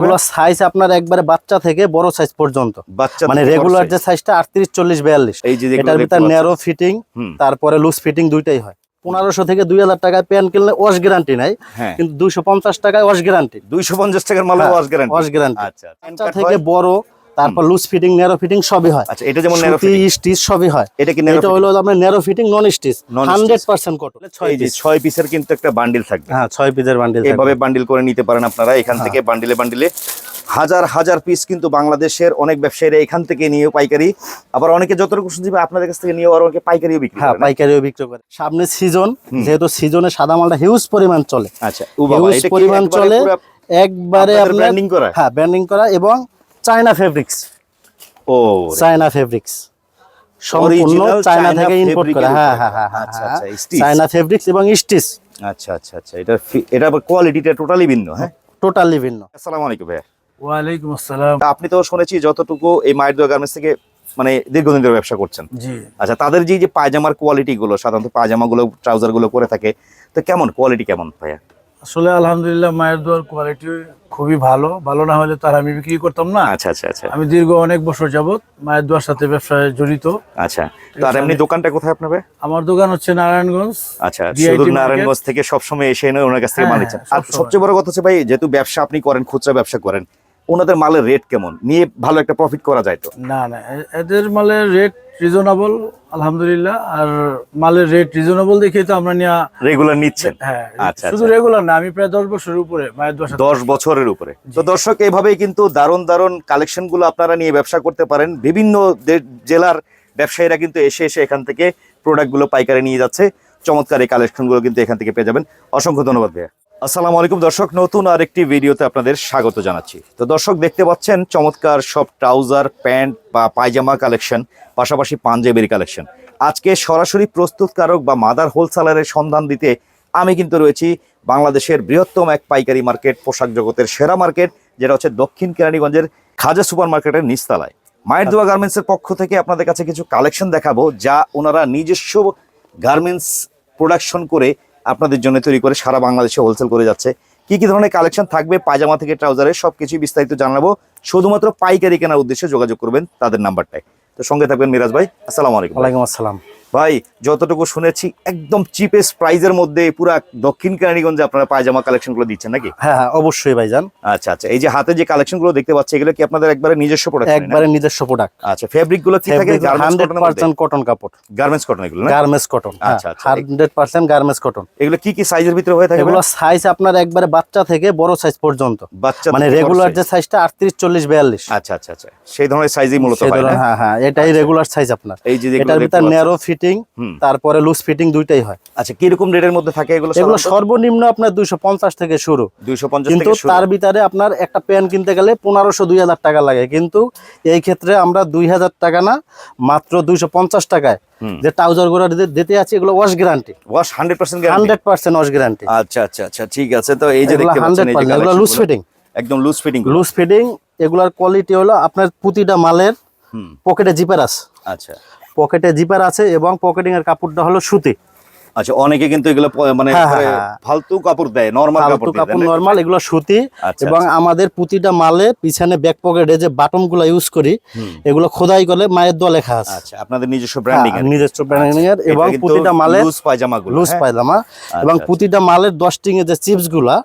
এগুলো সাইজ আপনার একবারে বাচ্চা থেকে বড় সাইজ পর্যন্ত। মানে রেগুলার যে সাইজটা আটত্রিশ চল্লিশ বিয়াল্লিশ এই এটার ভিতরে ন্যারো ফিটিং তারপরে লুজ ফিটিং দুইটাই হয়। পনেরোশো থেকে দুই হাজার টাকায় প্যান কিনলে ওয়াশ গ্যারান্টি নাই হ্যাঁ। কিন্তু দুইশো পঞ্চাশ টাকায় ওয়াশ গ্যারান্টি দুইশো পঞ্চাশ টাকার মাল ওয়াশ গ্যারান্টি ওয়াশ গ্যারান্টি আচ্ছা থেকে বড় তারপর লুজ ফিটিং ন্যারো ফিটিং সবই হয়। আচ্ছা এটা যেমন ন্যারো সুতি স্টিচ সবই হয়। এটা কি ন্যারো এটা হলো আপনার narrow fitting non stitch Non-stitch। Hundred percent cotton ছয় এই যে পিস ছয় পিসের কিন্তু একটা বান্ডিল থাকবে। হ্যাঁ ছয় পিসের বান্ডিল এভাবে বান্ডিল করে নিতে পারেন আপনারা। এখান হ্যাঁ। থেকে বান্ডিলে বান্ডিলে হাজার হাজার পিস কিন্তু বাংলাদেশের অনেক ব্যবসায়ীরা এখান থেকে নিয়ে পাইকারি। আবার অনেকে যতটুকু শুনছি আপনাদের কাছ থেকে নিয়ে আর অনেকে পাইকারিও বিক্রি হ্যাঁ? পাইকারিও বিক্রি করে। সামনে সিজন যেহেতু সিজনে সাদা মালটা হিউজ পরিমাণ চলে। আচ্ছা হিউজ পরিমাণ চলে। একবারে আপনার branding করা? হ্যাঁ ব্যান্ডিং করা এবং চায়না ফেব্রিক্স ও চায়না ফেব্রিক্স সম্পূর্ণ চায়না থেকে ইম্পোর্ট করা। হ্যাঁ হ্যাঁ হ্যাঁ আচ্ছা, হ্যাঁ। আচ্ছা। চায়না ফেব্রিক্স এবং স্টিচ আচ্ছা আচ্ছা আচ্ছা এটা এটা কোয়ালিটিটা টোটালি ভিন্ন হ্যাঁ? টোটালি ভিন্ন। আসসালামু আলাইকুম ভাইয়া। ওয়ালাইকুম আসসালাম। আপনি তো শুনেছি যতটুকু এই মায়ের দোয়া গার্মেন্টস থেকে মানে দীর্ঘদিন ধরে ব্যবসা করছেন। জি। আচ্ছা তাদের যে যে পায়জামার কোয়ালিটি গুলো সাধারণত পায়জামা গুলো ট্রাউজারগুলো করে থাকে তো কেমন? কোয়ালিটি কেমন ভাইয়া? আসলে আলহামদুলিল্লাহ মায়ের দোয়ার কোয়ালিটি খুবই ভালো। ভালো না হলে তার আমি বিক্রি করতাম না। আচ্ছা আচ্ছা আচ্ছা। আমি দীর্ঘ অনেক বছর যাবত মায়ের দোয়ার সাথে ব্যবসায় জড়িত। আচ্ছা তো আর এমনি দোকানটা কোথায় আপনার? আমার দোকান হচ্ছে নারায়ণগঞ্জ আচ্ছা শুধু নারায়ণগঞ্জ থেকে সবসময় এসে এনে ওনার কাছ থেকে হ্যাঁ, মাল নিচ্ছেন। হ্যাঁ, আর সবচেয়ে বড় কথা হচ্ছে ভাই যেহেতু ব্যবসা আপনি করেন খুচরা ব্যবসা করেন ওনাদের মালের রেট কেমন? নিয়ে ভালো একটা প্রফিট করা যায় তো? না না এদের মালের রেট রিজনেবল আলহামদুলিল্লাহ। আর মালের রেট রিজনেবল দেখে তো আমরা নিয়ে রেগুলার নিচ্ছেন? হ্যাঁ আচ্ছা, শুধু আচ্ছা। রেগুলার না আমি প্রায় দশ বছরের উপরে মায়ের দশ বছরের উপরে। তো দর্শক এইভাবেই কিন্তু দারুণ দারুণ কালেকশনগুলো আপনারা নিয়ে ব্যবসা করতে পারেন। বিভিন্ন জেলার ব্যবসায়ীরা কিন্তু এসে এসে এখান থেকে প্রোডাক্টগুলো পাইকারি নিয়ে যাচ্ছে। চমৎকার এই কালেকশনগুলো কিন্তু এখান থেকে পেয়ে যাবেন। অসংখ্য ধন্যবাদ ভাইয়া। আসসালামু আলাইকুম দর্শক নতুন আরেকটি ভিডিওতে আপনাদের স্বাগত জানাচ্ছি। তো দর্শক দেখতে পাচ্ছেন চমৎকার সব ট্রাউজার প্যান্ট বা পায়জামা কালেকশন পাশাপাশি পাঞ্জাবির কালেকশন। আজকে সরাসরি প্রস্তুতকারক বা মাদার হোলসেলারের সন্ধান দিতে আমি কিন্তু রয়েছি বাংলাদেশের বৃহত্তম এক পাইকারি মার্কেট পোশাক জগতের সেরা মার্কেট যেটা হচ্ছে দক্ষিণ কেরানীগঞ্জের খাজা সুপার মার্কেটের নিচতলায়। মায়ের দোয়া গার্মেন্টসের পক্ষ থেকে আপনাদের কাছে কিছু কালেকশন দেখাবো যা ওনারা নিজস্ব গার্মেন্টস প্রোডাকশন করে আপনাদের জন্য তৈরি করে সারা বাংলাদেশে হোলসেল করে যাচ্ছে। কি কি ধরনের কালেকশন থাকবে, পায়জামা থেকে ট্রাউজারের সব কিছু বিস্তারিত জানাব। শুধুমাত্র পাইকারি কেনার উদ্দেশ্যে যোগাযোগ করবেন তাদের নাম্বারটায়। তো সঙ্গে থাকবেন মিরাজ ভাই, আসসালামু আলাইকুম আসসালাম। ভাই যতটুকু শুনেছি একদম চিপেস্ট প্রাইজের মধ্যে পুরা দক্ষিণ কেরানীগঞ্জে আপনারা পায়জামা কালেকশনগুলো দিচ্ছেন নাকি? হ্যাঁ হ্যাঁ অবশ্যই ভাইজান। আচ্ছা আচ্ছা এই যে হাতে যে কালেকশনগুলো দেখতে পাচ্ছি এগুলো কি আপনাদের একবারে নিজস্ব প্রোডাক্ট একবারে নিজস্ব প্রোডাক্ট আচ্ছা ফেব্রিকগুলো কি থাকে? হান্ড্রেড পার্সেন্ট কটন কাপড়। গার্মেন্টস কটন এগুলো না? গার্মেন্টস কটন আচ্ছা, আচ্ছা। হান্ড্রেড পার্সেন্ট গার্মেন্টস কটন এগুলো কি কি সাইজের ভিতরে হয়ে থাকে এগুলো সাইজ আপনার একবারে বাচ্চা থেকে বড় সাইজ পর্যন্ত। বাচ্চা মানে রেগুলার যে সাইজটা আটত্রিশ চল্লিশ বিয়াল্লিশ। আচ্ছা আচ্ছা আচ্ছা সেই ধরনের সাইজই মূলত হয় হ্যাঁ হ্যাঁ এটাই রেগুলার সাইজ আপনার। এই যে এটার ভিতর ন্যারো ফিটিং হুম। তারপরে লুজ ফিটিং দুইটাই হয়। আচ্ছা কীরকম রেটের মধ্যে থাকে এগুলো এগুলো সর্বনিম্ন আপনার দুইশো পঞ্চাশ থেকে শুরু। দুইশো পঞ্চাশ কিন্তু। তার ভিতরে আপনার একটা প্যান কিনতে গেলে পনেরোশো দুই হাজার টাকা লাগে। কিন্তু এই ক্ষেত্রে আমরা দুই হাজার টাকা না মাত্র দুইশো পঞ্চাশ টাকায় যে ট্রাউজারগুলো দিতে- আছে এগুলো wash guarantee wash hundred percent guarantee hundred percent wash guarantee আচ্ছা আচ্ছা আচ্ছা ঠিক আছে। তো এই যে দেখতে পাচ্ছেন এগুলো লুজ ফিটিং একদম লুজ ফিটিং লুজ ফিটিং এগুলার কোয়ালিটি হলো আপনার প্রতিটা মালের পকেটে জিপার আছে। আচ্ছা। পকেটে জিপার আছে এবং পকেটিংয়ের কাপড়টা হলো সুতি। আচ্ছা অনেকে কিন্তু এগুলো মানে হ্যাঁ, হ্যাঁ, হ্যাঁ। ফালতু কাপড় দেয় নরমাল কাপড় কাপড় নরমাল এগুলো সুতি আচ্ছা, এবং আচ্ছা। আমাদের প্রতিটা মালে পিছনে ব্যাক পকেটে যে বাটনগুলো ইউজ করি এগুলো খোদাই করলে মায়ের দোয়া লেখা আছে। আচ্ছা আপনাদের নিজস্ব ব্র্যান্ডিং হ্যাঁ, নিজস্ব ব্র্যান্ডিং এর এবং প্রতিটা মালে লুজ পায়জামা গুলো লুজ পায়জামা এবং আচ্ছা। প্রতিটা মালের দশ টিঙে যে চিপসগুলা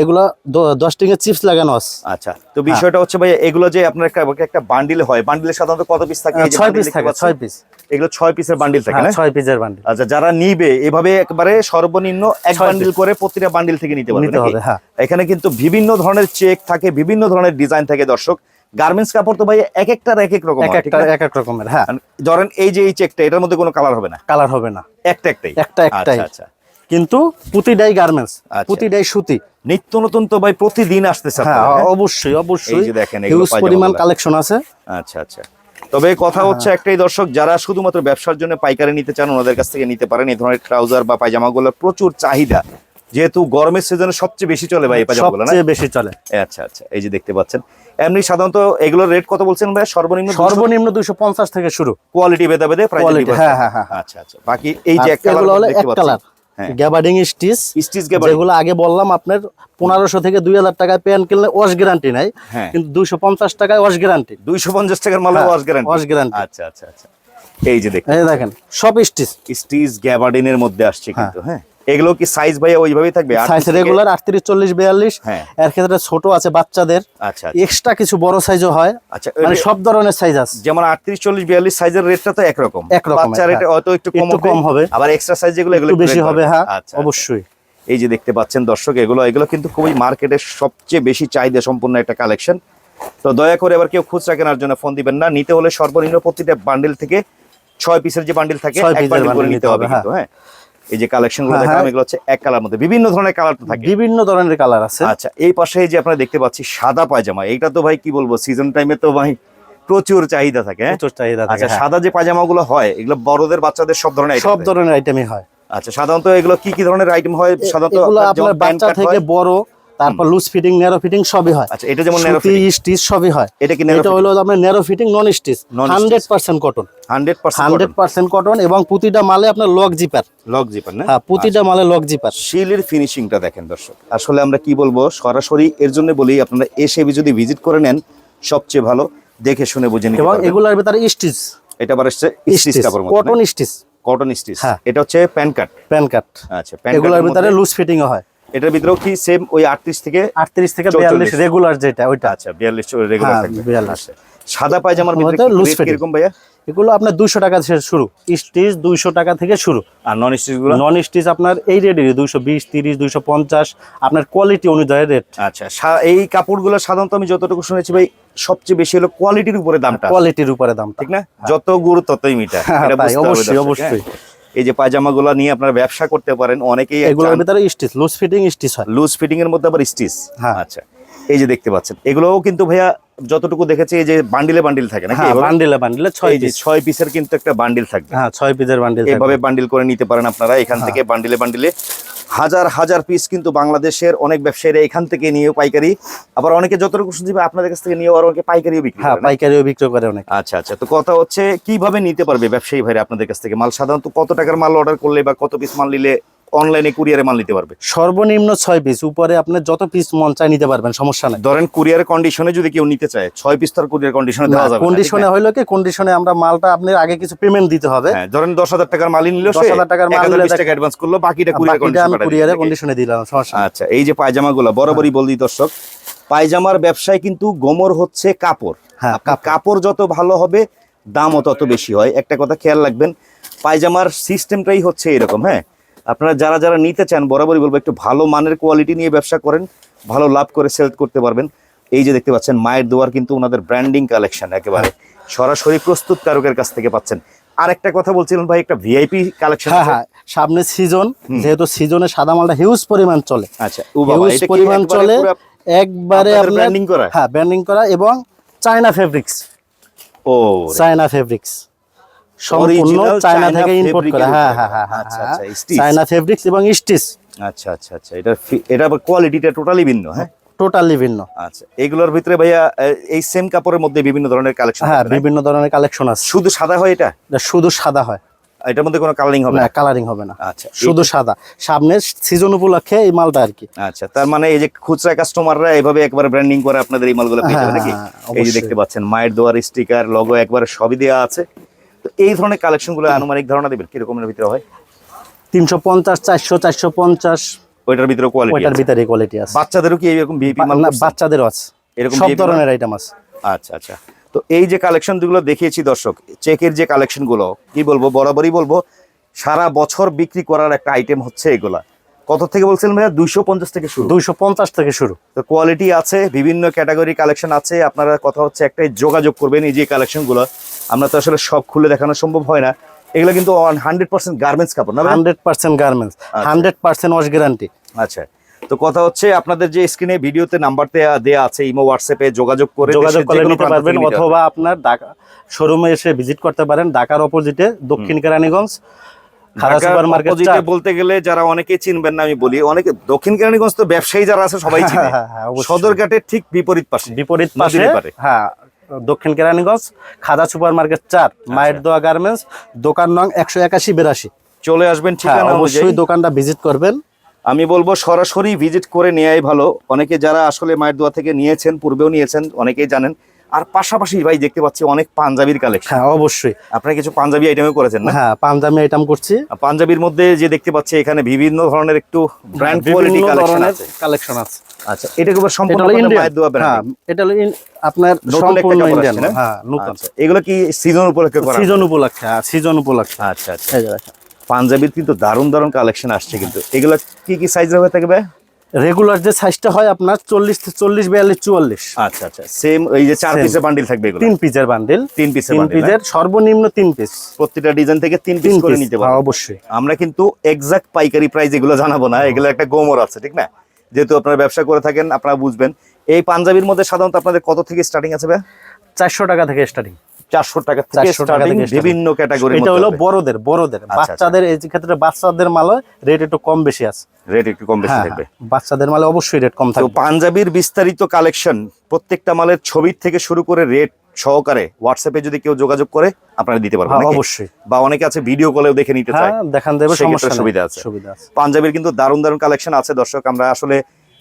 এগুলা দ- দশ টিঙে চিপস লাগানো আছে। আচ্ছা তো বিষয়টা হচ্ছে ভাই এগুলো যে আপনার একটা একটা বান্ডিল হয় বান্ডিলে সাধারণত কত পিস থাকে? এই যে ছয় পিস থাকে পাচ্ছি, ছয় পিস এগুলো ছয় পিসের বান্ডিল থাকে না? ছয় পিসের বান্ডিল আচ্ছা যারা নিবে এভাবে একবারে সর্বনিম্ন এক বান্ডিল করে প্রতিটা বান্ডিল থেকে নিতে পারবে হবে হ্যাঁ। এখানে কিন্তু বিভিন্ন ধরনের চেক থাকে বিভিন্ন ধরনের ডিজাইন থাকে দর্শক। গার্মেন্টস কাপড় তো ভাই এক একটার এক এক রকম এক? এক রকমের হ্যাঁ। ধরেন এই যে এই চেকটা এটার মধ্যে কোনো কালার হবে না? কালার হবে না। একটা একটাই। একটা একটাই। আচ্ছা। আচ্ছা কিন্তু প্রতিটাই গার্মেন্টস আচ্ছা। প্রতিটাই সুতি। নিত্য নতুন তো ভাই প্রতিদিন আসতেছে হ্যাঁ হ্যাঁ? অবশ্যই অবশ্যই। দেখেন, হিউজ পরিমাণ কালেকশন আছে। আচ্ছা আচ্ছা। তবে কথা হচ্ছে একটাই দর্শক যারা শুধুমাত্র ব্যবসার জন্য পাইকারি নিতে চান ওনাদের কাছ থেকে নিতে পারেন। এই ধরনের ট্রাউজার বা পায়জামাগুলোর প্রচুর চাহিদা। যেহেতু গরমের সিজনে সবচেয়ে বেশি চলে ভাই এই পায়জামাগুলো না? সবচেয়ে বেশি চলে। আচ্ছা আচ্ছা এই যে দেখতে পাচ্ছেন। এমনি সাধারণত এগুলোর রেট কত বলছেন ভাই? সর্বনিম্ন সর্বনিম্ন দুইশো পঞ্চাশ থেকে শুরু। কোয়ালিটি ভেদে ভেদে প্রাইস হ্যাঁ, হ্যাঁ, হ্যাঁ। আচ্ছা আচ্ছা। বাকি এই যে এক কালার দেখতে এক পাচ্ছি কালার হ্যাঁ। গ্যাবার্ডিং স্টিচ স্টিচ যেগুলো আগে বললাম আপনার পনেরোশো থেকে দুই হাজার টাকায় প্যান কিনলে ওয়াশ গ্যারান্টি নাই হ্যাঁ। কিন্তু দুইশো পঞ্চাশ টাকায় ওয়াশ গ্যারান্টি দুইশো পঞ্চাশ টাকার মাল হ্যাঁ, ওয়াশ গ্যারান্টি ওয়াশ গ্যারান্টি আচ্ছা আচ্ছা আচ্ছা। এই যে দেখুন। দেখেন সব স্টিচ স্টিচ গ্যাবার্ডিনের মধ্যে আসছে কিন্তু হ্যাঁ। এগুলো কি সাইজ ভাইয়া ওইভাবেই থাকবে? সাইজ রেগুলার আটত্রিশ চল্লিশ বিয়াল্লিশ। হ্যাঁ। এর ক্ষেত্রে ছোট আছে বাচ্চাদের। আচ্ছা আচ্ছা। এক্সট্রা কিছু বড় সাইজও হয়। আচ্ছা মানে সব ধরনের সাইজ আছে। যেমন আটত্রিশ চল্লিশ বিয়াল্লিশ সাইজের রেটটা তো একরকম। একরকমের, বাচ্চা রেটে হ্যাঁ। হয়তো একটু কম একটু কম হবে। আবার এক্সট্রা সাইজ যেগুলো এগুলো একটু বেশি হবে হ্যাঁ আচ্ছা অবশ্যই। এই যে দেখতে পাচ্ছেন দর্শক এগুলো এগুলো কিন্তু খুবই মার্কেটের সবচেয়ে বেশি চাহিদা সম্পন্ন একটা কালেকশন তো দয়া করে এবার কেউ খুচরা কেনার জন্য ফোন দিবেন না। নিতে হলে সর্বনিম্ন প্রতিটা বান্ডিল থেকে ছয় পিসের যে বান্ডিল থাকে এক বান্ডিল করে নিতে হবে নিতে হবে, কিন্তু হ্যাঁ। এই যে কালেকশনগুলো হ্যাঁ, দেখলাম হ্যাঁ। এগুলো হচ্ছে এক কালার মধ্যে। বিভিন্ন ধরনের কালার তো থাকে। বিভিন্ন ধরনের কালার আছে। আচ্ছা এই পাশে এই যে আপনারা দেখতে পাচ্ছি সাদা পায়জামা এটা তো ভাই কি বলব সিজন টাইমে তো ভাই প্রচুর চাহিদা থাকে হ্যাঁ? প্রচুর চাহিদা থাকে আচ্ছা। সাদা যে পায়জামাগুলো হয় এগুলো বড়দের বাচ্চাদের সব ধরনের সব ধরনের আইটেমই হয়। আচ্ছা সাধারণত এগুলো কি কি ধরনের আইটেম হয়? সাধারণত আপনার বাচ্চা থেকে বড় তারপর লুজ ফিটিং ন্যারো ফিটিং সবই হয়। আচ্ছা এটা যেমন ন্যারো সুতি স্টিচ সবই হয়। এটা কি narrow এটা হলো আপনার narrow fitting non stitch Non-stitch। Hundred percent cotton hundred percent hundred percent cotton এবং প্রতিটা মালে আপনার লক জিপার লক জিপার না? হ্যাঁ প্রতিটা মালে লক জিপার শিলের ফিনিশিংটা দেখেন দর্শক। আসলে আমরা কি বলব সরাসরি এর জন্য বলি আপনারা এসে যদি ভিজিট করে নেন সবচেয়ে ভালো দেখে শুনে বুঝে নিতে এবং এগুলোর ভিতরে স্টিচ এটা আবার হচ্ছে স্টিচ কাপড় কটন স্টিচ কটন স্টিচ। এটা হচ্ছে প্যান কাট প্যান কাট আচ্ছা প্যান এগুলোর ভিতরে লুজ ফিটিং হয়। এটার ভিতরেও কি সেম ওই আটত্রিশ থেকে আটত্রিশ থেকে 44 বিয়াল্লিশ রেগুলার যেটা ওইটা। আচ্ছা বিয়াল্লিশ রেগুলার হ্যাঁ, থাকবে। 42 আচ্ছা। সাদা পায়জামার ভিতরে ভাইয়া? এগুলো আপনার দুইশো টাকা থেকে শুরু। স্টিচ দুইশো টাকা থেকে শুরু। আর নন স্টিচগুলো? নন স্টিচ আপনার এই রেটেরই দুইশো বিশ তিরিশ দুইশো পঞ্চাশ আপনার কোয়ালিটি অনুযায়ী রেট আচ্ছা এই কাপড়গুলো সাধারণত আমি যতটুকু শুনেছি ভাই সবচেয়ে বেশি হলো কোয়ালিটির উপরে দামটা। কোয়ালিটির উপরে দাম ঠিক না? যত গুরু ততই মিটা হ্যাঁ, এটা অবশ্যই, অবশ্যই। এই যে পায়জামাগুলো নিয়ে আপনারা ব্যবসা করতে পারেন অনেকেই এগুলোর ভিতরে স্টিচ লুজ ফিটিং স্টিচ হয়। লুজ ফিটিং এর মধ্যে আবার স্টিচ। হ্যাঁ। আচ্ছা। এই যে দেখতে পাচ্ছেন এগুলোও কিন্তু ভাইয়া যতটুকু দেখেছি এই যে বান্ডিলে বান্ডিল থাকে নাকি হ্যাঁ বান্ডিলে বান্ডিলে ছয় যে ছয় পিসের কিন্তু একটা বান্ডিল থাকবে। হ্যাঁ ছয় পিসের বান্ডিল এভাবে বান্ডিল করে নিতে পারেন আপনারা এখান হ্যাঁ। থেকে বান্ডিলে বান্ডিলে। হাজার হাজার পিস কিন্তু বাংলাদেশের অনেক ব্যবসায়ীরা এখান থেকে নিয়ে পাইকারি আবার অনেকে যতটুকু শুনছি আপনাদের কাছ থেকে নিয়ে আর অনেকে পাইকারিও বিক্রি হ্যাঁ করে না? পাইকারিও বিক্রি করে অনেক। আচ্ছা আচ্ছা তো কথা হচ্ছে কীভাবে নিতে পারবে ব্যবসায়ী ভাইরা আপনাদের কাছ থেকে? মাল সাধারণত কত টাকার মাল অর্ডার করলে বা কত পিস মাল নিলে অনলাইনে কুরিয়ারে মাল নিতে পারবে। সর্বনিম্ন ছয় পিস উপরে আপনি যত পিস মন চাই নিতে পারবেন সমস্যা নাই। ধরেন কুরিয়ারের কন্ডিশনে যদি কেউ নিতে চায় ছয় পিস তার কুরিয়ার কন্ডিশনে দেওয়া যাবে কন্ডিশনে না? হইল কি কন্ডিশনে আমরা মালটা আপনার আগে কিছু পেমেন্ট দিতে হবে। হ্যাঁ ধরেন দশ হাজার টাকার মালই নিল 10,000 টাকার মাল নিলে টাকা অ্যাডভান্স করল বাকিটা কুরিয়ার কন্ডিশনে কুরিয়ারে কন্ডিশনে দিলাম সমস্যা আচ্ছা এই যে পায়জামাগুলো বরাবরই বলদি দর্শক পায়জামার ব্যবসায় কিন্তু গোমর হচ্ছে কাপড়। হ্যাঁ, কাপড়। যত ভালো হবে দামও তত বেশি হয়। একটা কথা খেয়াল রাখবেন পায়জামার সিস্টেমটাই হচ্ছে এরকম হ্যাঁ? আপনারা যারা যারা নিতে চান বরাবরই বলব একটু ভালো মানের কোয়ালিটি নিয়ে ব্যবসা করেন ভালো লাভ করে সেল করতে পারবেন। এই যে দেখতে পাচ্ছেন মায়ের দোয়ার কিন্তু ওনাদের ব্র্যান্ডিং কালেকশন একেবারে। সরাসরি প্রস্তুতকারকের কাছ থেকে পাচ্ছেন। আর একটা কথা বলছিলেন ভাই একটা ভিআইপি কালেকশন হ্যাঁ হ্যাঁ সামনে সিজন যেহেতু সিজনে সাদা মালটা হিউজ পরিমাণ চলে। আচ্ছা হিউজ পরিমাণ চলে একবারে branding করা? হ্যাঁ ব্র্যান্ডিং করা এবং চায়না ফেব্রিক্স ও চায়না ফেব্রিক্স সম্পূর্ণ চায়না থেকে ইম্পোর্ট করা। হ্যাঁ হ্যাঁ হ্যাঁ হ্যাঁ আচ্ছা, হ্যাঁ। আচ্ছা। চায়না ফেব্রিক্স এবং স্টিচ আচ্ছা আচ্ছা আচ্ছা এটা এটা কোয়ালিটিটা টোটালি ভিন্ন হ্যাঁ? টোটালি ভিন্ন। আচ্ছা এগুলোর ভিতরে ভাইয়া এই সেম কাপড়ের মধ্যে বিভিন্ন ধরনের কালেকশন হ্যাঁ বিভিন্ন ধরনের কালেকশন আছে। শুধু সাদা হয় এটা? শুধু সাদা হয়। এটার মধ্যে কোনো কালারিং হবে না? কালারিং হবে না। আচ্ছা শুধু সাদা। সামনের সিজন উপলক্ষে এই মালটা আর কি। আচ্ছা তার মানে এই যে খুচরা কাস্টমাররা এইভাবে একবার ব্র্যান্ডিং করে আপনাদের এই মালগুলো পেয়ে যাবে হ্যাঁ, নাকি? এই যে দেখতে পাচ্ছেন মায়ের দোয়ার স্টিকার লগো একবার সবই দেওয়া আছে। তো এই ধরনের কালেকশনগুলো আনুমানিক ধারণা দেবেন? কিরকমের ভিতরে হয়? তিনশো পঞ্চাশ চারশো চারশো পঞ্চাশ। ওইটার ভিতরে কোয়ালিটি ওইটার ভিতরে কোয়ালিটি আছে। বাচ্চাদেরও কি এরকম ভিপি মাল না? বাচ্চাদেরও আছে। এরকম সব ধরনের আইটেম আছে। আচ্ছা আচ্ছা। তো এই যে কালেকশনগুলো দেখিয়েছি দর্শক চেকের যে কালেকশনগুলো কি বলব বরাবরই বলব সারা বছর বিক্রি করার একটা আইটেম হচ্ছে এগুলা। কত থেকে বলছিলেন ভাইয়া? দুইশো পঞ্চাশ থেকে শুরু। দুইশো পঞ্চাশ থেকে শুরু। তো কোয়ালিটি আছে বিভিন্ন ক্যাটাগরি কালেকশন আছে আপনারা কথা হচ্ছে একটাই যোগাযোগ করবেন এই যে কালেকশনগুলো আমরা তো আসলে সব খুলে দেখানো সম্ভব হয় না। এগুলো কিন্তু হান্ড্রেড পার্সেন্ট গার্মেন্টস কাপড় না hundred percent garments hundred percent wash guarantee আচ্ছা। তো কথা হচ্ছে আপনাদের যে স্ক্রিনে ভিডিওতে নাম্বার দেওয়া আছে ইমো হোয়াটসঅ্যাপে যোগাযোগ করে যোগাযোগ করে নিতে পারবেন অথবা আপনার ঢাকা শোরুমে এসে ভিজিট করতে পারেন ঢাকার অপোজিটে দক্ষিণ কেরানীগঞ্জ বলতে গেলে যারা অনেকে চিনবেন না আমি বলি অনেকে দক্ষিণ কেরানীগঞ্জ তো ব্যবসায়ী যারা আছে সবাই চিনে। হ্যাঁ, হ্যাঁ, সদরঘাটের ঠিক বিপরীত পাশে বিপরীত পাশে হ্যাঁ দক্ষিণ কেরানীগঞ্জ খাদা সুপার মার্কেট চার আচ্ছা। মায়ের দোয়া গার্মেন্টস দোকান নং একশো একাশি বিরাশি। চলে আসবেন হ্যাঁ, ঠিকানা অবশ্যই দোকানটা ভিজিট করবেন। আমি বলব সরাসরি ভিজিট করে নেওয়াই ভালো। অনেকে যারা আসলে মায়ের দোয়া থেকে নিয়েছেন পূর্বেও নিয়েছেন অনেকেই জানেন। আর পাশাপাশি ভাই দেখতে পাচ্ছি অনেক পাঞ্জাবির কালেকশন হ্যাঁ অবশ্যই। আপনারা কিছু পাঞ্জাবি আইটেমও করেছেন না? হ্যাঁ পাঞ্জাবি আইটেম করছি। পাঞ্জাবির মধ্যে যে দেখতে পাচ্ছি এখানে বিভিন্ন ধরনের একটু ব্র্যান্ড কোয়ালিটি কালেকশন আছে। কালেকশন আছে। আচ্ছা এটা কি সম্পূর্ণ মায়ের দোয়া হ্যাঁ এটা হলো আপনার সম্পূর্ণ ইন্ডিয়ান হ্যাঁ নতুন। আচ্ছা এগুলো কি সিজন উপলক্ষে করা সিজন উপলক্ষে হ্যাঁ সিজন উপলক্ষে। আচ্ছা আচ্ছা। এই যে দেখেন। পাঞ্জাবির কিন্তু দারুণ দারুণ কালেকশন আসছে কিন্তু। এগুলো কি কি সাইজের হয়ে থাকবে? রেগুলার যে সাইজটা হয় আপনার চল্লিশ চল্লিশ বিয়াল্লিশ চুয়াল্লিশ। আচ্ছা আচ্ছা। সেম এই যে চার পিসের বান্ডিল থাকবে এগুলো? তিন পিসের বান্ডিল তিন পিসের তিন পিসের সর্বনিম্ন তিন পিস প্রত্যেকটা ডিজাইন থেকে তিন পিস করে নিতে পারব অবশ্যই। আমরা কিন্তু এক্সাক্ট পাইকারি প্রাইস এগুলো জানাব না। এগুলো একটা গোমর আছে ঠিক না? যেহেতু আপনারা ব্যবসা করে থাকেন আপনারা বুঝবেন। এই পাঞ্জাবির মধ্যে সাধারণত আপনাদের কত থেকে স্টার্টিং আছে ভাই চারশো টাকা থেকে স্টার্টিং চারশো টাকা থেকে স্টার্টিং। বিভিন্ন ক্যাটাগরির এটা হলো বড়দের বড়দের। আচ্ছা, বাচ্চাদের এই ক্ষেত্রে বাচ্চাদের মাল রেট একটু কম বেশি আছে। রেট একটু কম বেশি হ্যাঁ, থাকবে। হ্যাঁ, বাচ্চাদের মালে অবশ্যই রেট কম থাকবে। পাঞ্জাবির বিস্তারিত কালেকশন প্রত্যেকটা মালের ছবির থেকে শুরু করে রেট সহকারে হোয়াটসঅ্যাপে যদি কেউ যোগাযোগ করে আপনারা দিতে পারবেন। হ্যাঁ, অবশ্যই। বা অনেকে আছে ভিডিও কলেও দেখে নিতে চায়। দেখান দেবে সমস্যা সুবিধা আছে। পাঞ্জাবির কিন্তু দারুণ দারুণ কালেকশন আছে। দর্শক আমরা আসলে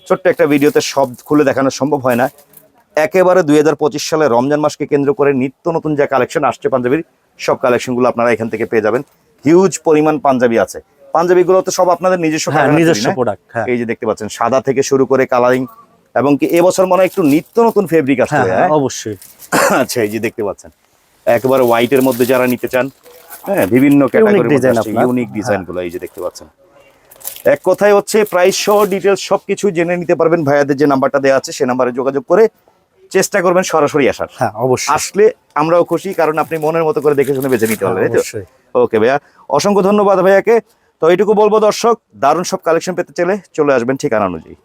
ছোট্ট একটা ভিডিওতে সব খুলে দেখানো সম্ভব হয় না। একেবারে দুই হাজার পঁচিশ সালে রমজান মাসকে কেন্দ্র করে নিত্য নতুন যে কালেকশন আসছে পাঞ্জাবির সব কালেকশনগুলো আপনারা এখান থেকে পেয়ে যাবেন। হিউজ পরিমাণ পাঞ্জাবি আছে। পাঞ্জাবিগুলো তো সব আপনাদের নিজস্ব হ্যাঁ নিজস্ব প্রোডাক্ট হ্যাঁ। এই যে দেখতে পাচ্ছেন সাদা থেকে শুরু করে কালারিং এবং কি এবছর মনে হয় একটু নিত্য নতুন ফেব্রিক হ্যাঁ হ্যাঁ? হ্যাঁ, অবশ্যই। আচ্ছা এই যে দেখতে পাচ্ছেন একেবারে হোয়াইটের মধ্যে যারা নিতে চান হ্যাঁ বিভিন্ন ক্যাটাগরির ইউনিক ডিজাইন এই যে দেখতে পাচ্ছেন। এক কথায় হচ্ছে প্রাইস সহ ডিটেলস সবকিছু জেনে নিতে পারবেন ভাইয়াদের যে নাম্বারটা দেওয়া আছে সে নাম্বারে যোগাযোগ করে চেষ্টা করবেন সরাসরি আসার। হ্যাঁ অবশ্যই। আসলে আমরাও খুশি কারণ আপনি মনের মতো করে দেখে শুনে বেছে নিতে হ্যাঁ, পারবেন অবশ্যই। ওকে ভাইয়া। অসংখ্য ধন্যবাদ ভাইয়াকে। তো এইটুকু বলব দর্শক দারুণ সব কালেকশন পেতে চলে চলে আসবেন ঠিকানা অনুযায়ী।